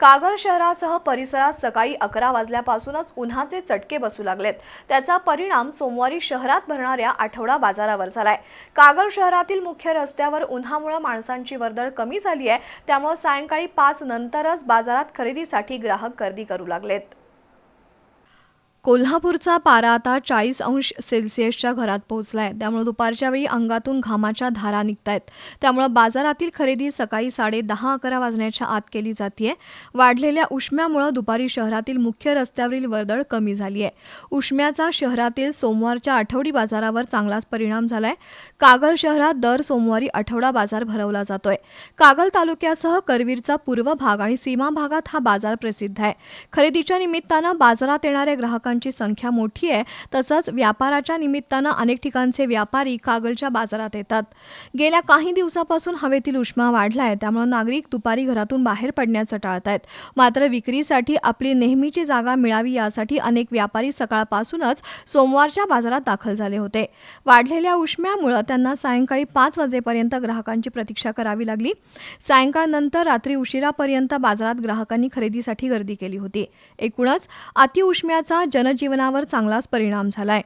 कागल शहरासह परिसरात सकाळी अकरा वाजल्यापासूनच उन्हाचे चटके बसू लागलेत. त्याचा परिणाम सोमवारी शहरात भरणाऱ्या आठवडा बाजारावर झालाय. कागल शहरातील मुख्य रस्त्यावर उन्हामुळे माणसांची वर्दळ कमी झाली आहे. त्यामुळे सायंकाळी पाच नंतरच बाजारात खरेदीसाठी ग्राहक गर्दी करू लागलेत. कोल्हापूरचा पारा आता चाळीस अंश सेल्सिअसच्या घरात पोहोचला आहे त्यामुळे दुपारच्या वेळी अंगातून घामाच्या धारा निघतायत. त्यामुळे बाजारातील खरेदी सकाळी साडे दहा अकरा वाजण्याच्या आत केली जाते वाढलेल्या उष्म्यामुळे दुपारी शहरातील मुख्य रस्त्यावरील वर्दळ कमी झाली आहे उष्म्याचा शहरातील सोमवारच्या आठवडी बाजारावर चांगलाच परिणाम झाला आहे कागल शहरात दर सोमवारी आठवडा बाजार भरवला जातोय. कागल तालुक्यासह करवीरचा पूर्व भाग आणि सीमा भागात हा बाजार प्रसिद्ध आहे. खरेदीच्या निमित्तानं बाजारात येणाऱ्या ग्राहकांची संख्या मोठी आहे. तसंच व्यापाराच्या निमित्तानं अनेक ठिकाणचे व्यापारी कागलच्या बाजारात येतात. गेल्या काही दिवसापासून हवेतील उष्मा वाढलाय. त्यामुळे नागरिक दुपारी घरातून बाहेर पडण्याचं टाळत आहेत मात्र विक्रीसाठी आपली नेहमीची जागा मिळावी यासाठी अनेक व्यापारी सकाळपासूनच सोमवारच्या बाजारात दाखल झाले होते. वाढलेल्या उष्म्यामुळे त्यांना सायंकाळी पाच वाजेपर्यंत ग्राहकांची प्रतीक्षा करावी लागली. सायंकाळनंतर रात्री उशिरापर्यंत बाजारात ग्राहकांनी खरेदीसाठी गर्दी केली होती. एकूणच अतिउष्म्याचा जनजीवनावर चांगलाच परिणाम झालाय.